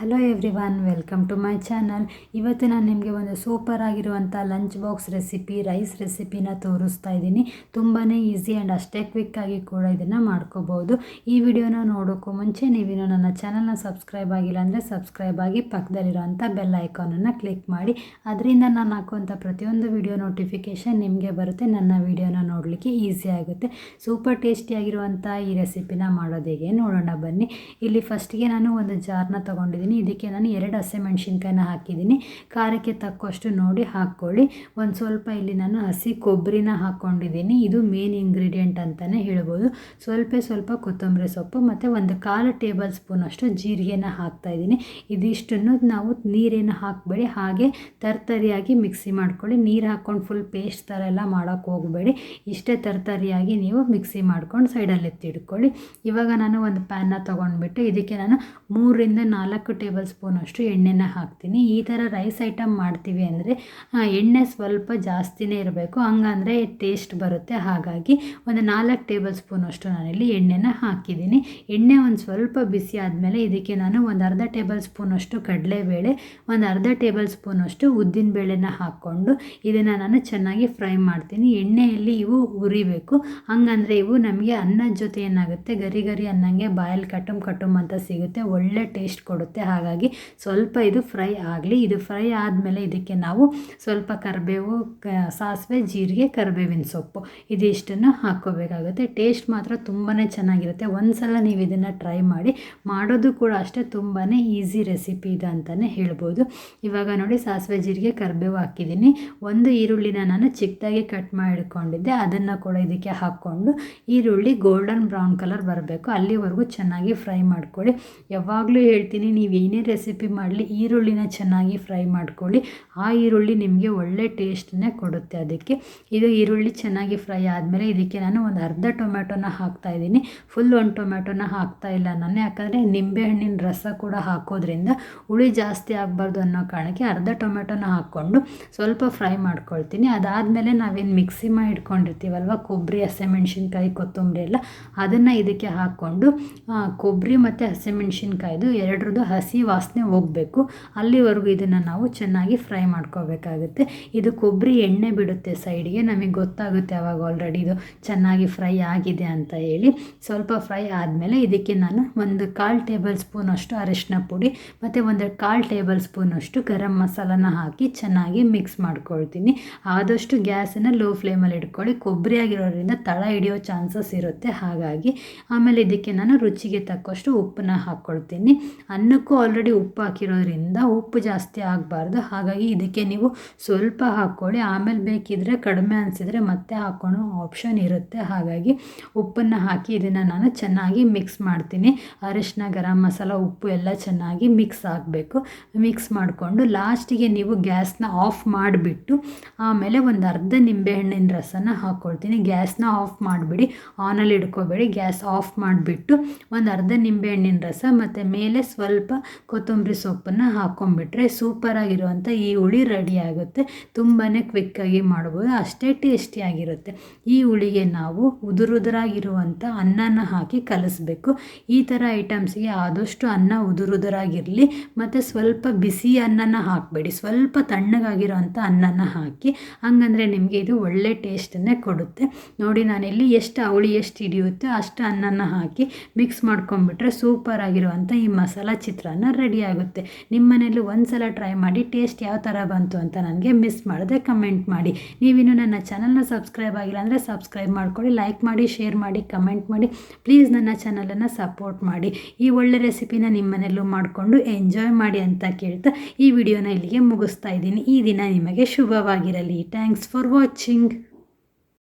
Hello everyone welcome to my channel ಇವತ್ತು ನಾನು ನಿಮಗೆ ಒಂದು ಸೂಪರ್ ಆಗಿರುವಂಥ ಲಂಚ್ ಬಾಕ್ಸ್ ರೆಸಿಪಿ ರೈಸ್ ರೆಸಿಪಿನ ತೋರಿಸ್ತಾ ಇದ್ದೀನಿ. ತುಂಬಾ ಈಸಿ ಆ್ಯಂಡ್ ಅಷ್ಟೇ ಕ್ವಿಕ್ಕಾಗಿ ಕೂಡ ಇದನ್ನು ಮಾಡ್ಕೋಬೋದು. ಈ ವಿಡಿಯೋನ ನೋಡೋಕ್ಕೂ ಮುಂಚೆ ನೀವಿನ್ನು ನನ್ನ ಚಾನಲ್ನ ಸಬ್ಸ್ಕ್ರೈಬ್ ಆಗಿಲ್ಲ ಅಂದರೆ ಸಬ್ಸ್ಕ್ರೈಬ್ ಆಗಿ ಪಕ್ಕದಲ್ಲಿರೋಂಥ ಬೆಲ್ ಐಕಾನನ್ನು ಕ್ಲಿಕ್ ಮಾಡಿ. ಅದರಿಂದ ನಾನು ಹಾಕುವಂಥ ಪ್ರತಿಯೊಂದು ವಿಡಿಯೋ ನೋಟಿಫಿಕೇಷನ್ ನಿಮಗೆ ಬರುತ್ತೆ. ನನ್ನ ವಿಡಿಯೋನ ನೋಡಲಿಕ್ಕೆ ಈಸಿ ಆಗುತ್ತೆ. ಸೂಪರ್ ಟೇಸ್ಟಿಯಾಗಿರುವಂಥ ಈ ರೆಸಿಪಿನ ಮಾಡೋದೇಗೆ ನೋಡೋಣ ಬನ್ನಿ. ಇಲ್ಲಿ ಫಸ್ಟಿಗೆ ನಾನು ಒಂದು ಜಾರ್ನ ತೊಗೊಂಡಿದ್ದೀನಿ. ಇದಕ್ಕೆ ನಾನು ಎರಡು ಹಸಿಮೆಣ್ಸಿನ್ಕಾಯಿನ ಹಾಕಿದ್ದೀನಿ. ಖಾರಕ್ಕೆ ತಕ್ಕಷ್ಟು ನೋಡಿ ಹಾಕ್ಕೊಳ್ಳಿ. ಒಂದು ಸ್ವಲ್ಪ ಇಲ್ಲಿ ನಾನು ಹಸಿ ಕೊಬ್ಬರಿನ ಹಾಕ್ಕೊಂಡಿದ್ದೀನಿ ಇದು ಮೇನ್ ಇಂಗ್ರೀಡಿಯೆಂಟ್ ಅಂತಲೇ ಹೇಳ್ಬೋದು. ಸ್ವಲ್ಪ ಸ್ವಲ್ಪ ಕೊತ್ತಂಬರಿ ಸೊಪ್ಪು ಮತ್ತು ಒಂದು ಕಾಲು ಟೇಬಲ್ ಸ್ಪೂನ್ ಅಷ್ಟು ಜೀರಿಗೆನ ಹಾಕ್ತಾಯಿದ್ದೀನಿ ಇದಿಷ್ಟನ್ನು ನಾವು ನೀರೇನು ಹಾಕಬೇಡಿ. ಹಾಗೆ ತರ್ತರಿಯಾಗಿ ಮಿಕ್ಸಿ ಮಾಡ್ಕೊಳ್ಳಿ. ನೀರು ಹಾಕ್ಕೊಂಡು ಫುಲ್ ಪೇಸ್ಟ್ ಥರ ಎಲ್ಲ ಮಾಡೋಕ್ಕೆ ಹೋಗಬೇಡಿ. ಇಷ್ಟೇ ತರ್ತರಿಯಾಗಿ ನೀವು ಮಿಕ್ಸಿ ಮಾಡ್ಕೊಂಡು ಸೈಡಲ್ಲಿ ಎತ್ತಿಡ್ಕೊಳ್ಳಿ ಇವಾಗ ನಾನು ಒಂದು ಪ್ಯಾನ್ನ ತೊಗೊಂಡ್ಬಿಟ್ಟು ಇದಕ್ಕೆ ನಾನು ಮೂರರಿಂದ ನಾಲ್ಕು ಟೇಬಲ್ ಸ್ಪೂನ್ ಅಷ್ಟು ಎಣ್ಣೆನ ಹಾಕ್ತೀನಿ. ಈ ಥರ ರೈಸ್ ಐಟಮ್ ಮಾಡ್ತೀವಿ ಅಂದರೆ ಎಣ್ಣೆ ಸ್ವಲ್ಪ ಜಾಸ್ತಿನೇ ಇರಬೇಕು. ಹಂಗಂದರೆ ಟೇಸ್ಟ್ ಬರುತ್ತೆ. ಹಾಗಾಗಿ ಒಂದು ನಾಲ್ಕು ಟೇಬಲ್ ಸ್ಪೂನಷ್ಟು ನಾನಿಲ್ಲಿ ಎಣ್ಣೆನ ಹಾಕಿದ್ದೀನಿ. ಎಣ್ಣೆ ಒಂದು ಸ್ವಲ್ಪ ಬಿಸಿ ಆದಮೇಲೆ ಇದಕ್ಕೆ ನಾನು ಒಂದು ಅರ್ಧ ಟೇಬಲ್ ಸ್ಪೂನಷ್ಟು ಕಡಲೆಬೇಳೆ, ಒಂದು ಅರ್ಧ ಟೇಬಲ್ ಸ್ಪೂನಷ್ಟು ಉದ್ದಿನ ಬೇಳೆನ ಹಾಕ್ಕೊಂಡು ಇದನ್ನು ನಾನು ಚೆನ್ನಾಗಿ ಫ್ರೈ ಮಾಡ್ತೀನಿ. ಎಣ್ಣೆಯಲ್ಲಿ ಇವು ಉರಿಬೇಕು ಹಂಗಂದರೆ ಇವು ನಮಗೆ ಅನ್ನದ ಜೊತೆ ಏನಾಗುತ್ತೆ? ಗರಿ ಗರಿ ಅನ್ನಂಗೆ ಬಾಯಲ್ಲಿ ಕಟುಮ್ ಕಟುಮ್ ಅಂತ ಸಿಗುತ್ತೆ. ಒಳ್ಳೆ ಟೇಸ್ಟ್ ಕೊಡುತ್ತೆ. ಹಾಗಾಗಿ ಸ್ವಲ್ಪ ಇದು ಫ್ರೈ ಆಗಲಿ. ಇದು ಫ್ರೈ ಆದಮೇಲೆ ಇದಕ್ಕೆ ನಾವು ಸ್ವಲ್ಪ ಕರಿಬೇವು ಸಾಸಿವೆ, ಜೀರಿಗೆ, ಕರಿಬೇವಿನ ಸೊಪ್ಪು ಇದಿಷ್ಟನ್ನು ಹಾಕ್ಕೋಬೇಕಾಗುತ್ತೆ. ಟೇಸ್ಟ್ ಮಾತ್ರ ತುಂಬಾ ಚೆನ್ನಾಗಿರುತ್ತೆ. ಒಂದು ಸಲ ನೀವು ಇದನ್ನು ಟ್ರೈ ಮಾಡಿ ಮಾಡೋದು ಕೂಡ ಅಷ್ಟೇ ತುಂಬಾ ಈಸಿ ರೆಸಿಪಿ ಇದೆ ಅಂತಲೇ ಹೇಳ್ಬೋದು. ಇವಾಗ ನೋಡಿ ಸಾಸಿವೆ, ಜೀರಿಗೆ, ಕರಿಬೇವು ಹಾಕಿದ್ದೀನಿ. ಒಂದು ಈರುಳ್ಳಿನ ನಾನು ಚಿಕ್ಕದಾಗಿ ಕಟ್ ಮಾಡಿಕೊಂಡಿದ್ದೆ. ಅದನ್ನು ಕೂಡ ಇದಕ್ಕೆ ಹಾಕ್ಕೊಂಡು ಈರುಳ್ಳಿ ಗೋಲ್ಡನ್ ಬ್ರೌನ್ ಕಲರ್ ಬರಬೇಕು. ಅಲ್ಲಿವರೆಗೂ ಚೆನ್ನಾಗಿ ಫ್ರೈ ಮಾಡ್ಕೊಳ್ಳಿ. ಯಾವಾಗಲೂ ಹೇಳ್ತೀನಿ, ನೀವು ಏನೇ ರೆಸಿಪಿ ಮಾಡಲಿ, ಈರುಳ್ಳಿನ ಚೆನ್ನಾಗಿ ಫ್ರೈ ಮಾಡ್ಕೊಳ್ಳಿ. ಆ ಈರುಳ್ಳಿ ನಿಮಗೆ ಒಳ್ಳೆ ಟೇಸ್ಟನ್ನೇ ಕೊಡುತ್ತೆ ಅದಕ್ಕೆ. ಇದು ಈರುಳ್ಳಿ ಚೆನ್ನಾಗಿ ಫ್ರೈ ಆದಮೇಲೆ ಇದಕ್ಕೆ ನಾನು ಒಂದು ಅರ್ಧ ಟೊಮ್ಯಾಟೋನ ಹಾಕ್ತಾ ಇದ್ದೀನಿ. ಫುಲ್ ಒಂದು ಟೊಮೆಟೊನ ಹಾಕ್ತಾ ಇಲ್ಲ ನಾನು. ಯಾಕಂದರೆ ನಿಂಬೆಹಣ್ಣಿನ ರಸ ಕೂಡ ಹಾಕೋದ್ರಿಂದ ಹುಳಿ ಜಾಸ್ತಿ ಆಗಬಾರ್ದು ಅನ್ನೋ ಕಾರಣಕ್ಕೆ ಅರ್ಧ ಟೊಮೆಟೊನ ಹಾಕ್ಕೊಂಡು ಸ್ವಲ್ಪ ಫ್ರೈ ಮಾಡ್ಕೊಳ್ತೀನಿ. ಅದಾದಮೇಲೆ ನಾವೇನು ಮಿಕ್ಸಿ ಮಾಡಿ ಇಟ್ಕೊಂಡಿರ್ತೀವಲ್ವ ಕೊಬ್ಬರಿ ಹಸಿಮೆಣ್ಸಿನ್ಕಾಯಿ, ಕೊತ್ತಂಬರಿ ಎಲ್ಲ, ಅದನ್ನು ಇದಕ್ಕೆ ಹಾಕ್ಕೊಂಡು ಕೊಬ್ಬರಿ ಮತ್ತು ಹಸಿಮೆಣ್ಸಿನ್ಕಾಯ್ದು ಎರಡರದ್ದು ಹಸಿ ವಾಸನೆ ಹೋಗಬೇಕು. ಅಲ್ಲಿವರೆಗೂ ಇದನ್ನು ನಾವು ಚೆನ್ನಾಗಿ ಫ್ರೈ ಮಾಡ್ಕೋಬೇಕಾಗುತ್ತೆ. ಇದು ಕೊಬ್ಬರಿ ಎಣ್ಣೆ ಬಿಡುತ್ತೆ ಸೈಡಿಗೆ. ನಮಗೆ ಗೊತ್ತಾಗುತ್ತೆ ಅವಾಗ ಆಲ್ರೆಡಿ ಇದು ಚೆನ್ನಾಗಿ ಫ್ರೈ ಆಗಿದೆ ಅಂತ ಹೇಳಿ. ಸ್ವಲ್ಪ ಫ್ರೈ ಆದಮೇಲೆ ಇದಕ್ಕೆ ನಾನು ಒಂದು ಕಾಲು ಟೇಬಲ್ ಸ್ಪೂನ್ ಅಷ್ಟು ಅರಿಶಿನ ಪುಡಿ ಮತ್ತು ಒಂದು ಕಾಲು ಟೇಬಲ್ ಸ್ಪೂನ್ ಅಷ್ಟು ಗರಂ ಮಸಾಲನ ಹಾಕಿ ಚೆನ್ನಾಗಿ ಮಿಕ್ಸ್ ಮಾಡ್ಕೊಳ್ತೀನಿ. ಆದಷ್ಟು ಗ್ಯಾಸನ್ನು ಲೋ ಫ್ಲೇಮಲ್ಲಿ ಇಟ್ಕೊಳ್ಳಿ. ಕೊಬ್ಬರಿ ಆಗಿರೋದ್ರಿಂದ ತಳ ಹಿಡಿಯೋ ಚಾನ್ಸಸ್ ಇರುತ್ತೆ ಹಾಗಾಗಿ. ಆಮೇಲೆ ಇದಕ್ಕೆ ನಾನು ರುಚಿಗೆ ತಕ್ಕಷ್ಟು ಉಪ್ಪನ್ನ ಹಾಕ್ಕೊಳ್ತೀನಿ ಅನ್ನಕ್ಕೂ ಆಲ್ರೆಡಿ ಉಪ್ಪು ಹಾಕಿರೋದ್ರಿಂದ ಉಪ್ಪು ಜಾಸ್ತಿ ಆಗಬಾರ್ದು. ಹಾಗಾಗಿ ಇದಕ್ಕೆ ನೀವು ಸ್ವಲ್ಪ ಹಾಕ್ಕೊಳ್ಳಿ. ಆಮೇಲೆ ಬೇಕಿದ್ದರೆ ಕಡಿಮೆ ಅನಿಸಿದರೆ ಮತ್ತೆ ಹಾಕ್ಕೊಳ್ಳೋ ಆಪ್ಷನ್ ಇರುತ್ತೆ. ಹಾಗಾಗಿ ಉಪ್ಪನ್ನು ಹಾಕಿ ಇದನ್ನು ನಾನು ಚೆನ್ನಾಗಿ ಮಿಕ್ಸ್ ಮಾಡ್ತೀನಿ. ಅರಶಿನ, ಗರಂ ಮಸಾಲ, ಉಪ್ಪು ಎಲ್ಲ ಚೆನ್ನಾಗಿ ಮಿಕ್ಸ್ ಆಗಬೇಕು. ಮಿಕ್ಸ್ ಮಾಡಿಕೊಂಡು ಲಾಸ್ಟಿಗೆ ನೀವು ಗ್ಯಾಸ್ನ ಆಫ್ ಮಾಡಿಬಿಟ್ಟು ಆಮೇಲೆ ಒಂದು ಅರ್ಧ ನಿಂಬೆಹಣ್ಣಿನ ರಸನ ಹಾಕ್ಕೊಳ್ತೀನಿ. ಗ್ಯಾಸ್ನ ಆಫ್ ಮಾಡಿಬಿಡಿ. ಆನಲ್ಲಿ ಇಟ್ಕೋಬೇಡಿ. ಗ್ಯಾಸ್ ಆಫ್ ಮಾಡಿಬಿಟ್ಟು ಒಂದು ಅರ್ಧ ನಿಂಬೆಹಣ್ಣಿನ ರಸ ಮತ್ತು ಮೇಲೆ ಸ್ವಲ್ಪ ಕೊತ್ತಂಬರಿ ಸೊಪ್ಪನ್ನು ಹಾಕ್ಕೊಂಬಿಟ್ರೆ ಸೂಪರಾಗಿರುವಂಥ ಈ ಹುಳಿ ರೆಡಿ ಆಗುತ್ತೆ. ತುಂಬಾ ಕ್ವಿಕ್ಕಾಗಿ ಮಾಡ್ಬೋದು. ಅಷ್ಟೇ ಟೇಸ್ಟಿಯಾಗಿರುತ್ತೆ ಈ ಹುಳಿಗೆ ನಾವು ಉದುರುದರಾಗಿರುವಂಥ ಅನ್ನನ ಹಾಕಿ ಕಲಿಸ್ಬೇಕು. ಈ ಥರ ಐಟಮ್ಸ್ಗೆ ಆದಷ್ಟು ಅನ್ನ ಉದುರುದುರಾಗಿರಲಿ. ಮತ್ತು ಸ್ವಲ್ಪ ಬಿಸಿ ಅನ್ನನ ಹಾಕಬೇಡಿ. ಸ್ವಲ್ಪ ತಣ್ಣಗಾಗಿರೋವಂಥ ಅನ್ನನ ಹಾಕಿ ಹಂಗಂದರೆ ನಿಮಗೆ ಇದು ಒಳ್ಳೆ ಟೇಸ್ಟನ್ನೇ ಕೊಡುತ್ತೆ. ನೋಡಿ ನಾನಿಲ್ಲಿ ಎಷ್ಟು ಅವಳಿ ಎಷ್ಟು ಹಿಡಿಯುತ್ತೆ ಅಷ್ಟು ಅನ್ನನ ಹಾಕಿ ಮಿಕ್ಸ್ ಮಾಡ್ಕೊಂಬಿಟ್ರೆ ಸೂಪರ್ ಆಗಿರುವಂಥ ಈ ಮಸಾಲ ಚಿತ್ರಾನ್ನ ರೆಡಿ ಆಗುತ್ತೆ. ನಿಮ್ಮ ಮನೇಲಿ ಒಂದು ಸಲ ಟ್ರೈ ಮಾಡಿ ಟೇಸ್ಟ್ ಯಾವ ಥರ ಬಂತು ಅಂತ ನನಗೆ ಮಿಸ್ ಮಾಡದೆ ಕಮೆಂಟ್ ಮಾಡಿ. ನೀವಿನ್ನು ನನ್ನ ಚಾನಲ್ನ ಸಬ್ಸ್ಕ್ರೈಬ್ ಆಗಿಲ್ಲ ಅಂದರೆ ಸಬ್ಸ್ಕ್ರೈಬ್ ಮಾಡ್ಕೊಳ್ಳಿ ಲೈಕ್ ಮಾಡಿ ಶೇರ್ ಮಾಡಿ ಕಮೆಂಟ್ ಮಾಡಿ. ಪ್ಲೀಸ್ ನನ್ನ ಚಾನಲನ್ನು ಸಪೋರ್ಟ್ ಮಾಡಿ. ಈ ಒಳ್ಳೆ ರೆಸಿಪಿನ ನಿಮ್ಮ ಮನೆಯಲ್ಲೂ ಮಾಡಿಕೊಂಡು ಎಂಜಾಯ್ ಮಾಡಿ ಅಂತ ಕೇಳ್ತಾ ಈ ವಿಡಿಯೋನ ಇಲ್ಲಿಗೆ ಮುಗಿಸ್ತಾ ಇದ್ದೀನಿ. ಈ ದಿನ ನಿಮಗೆ ಶುಭವಾಗಿರಲಿ. Thanks for watching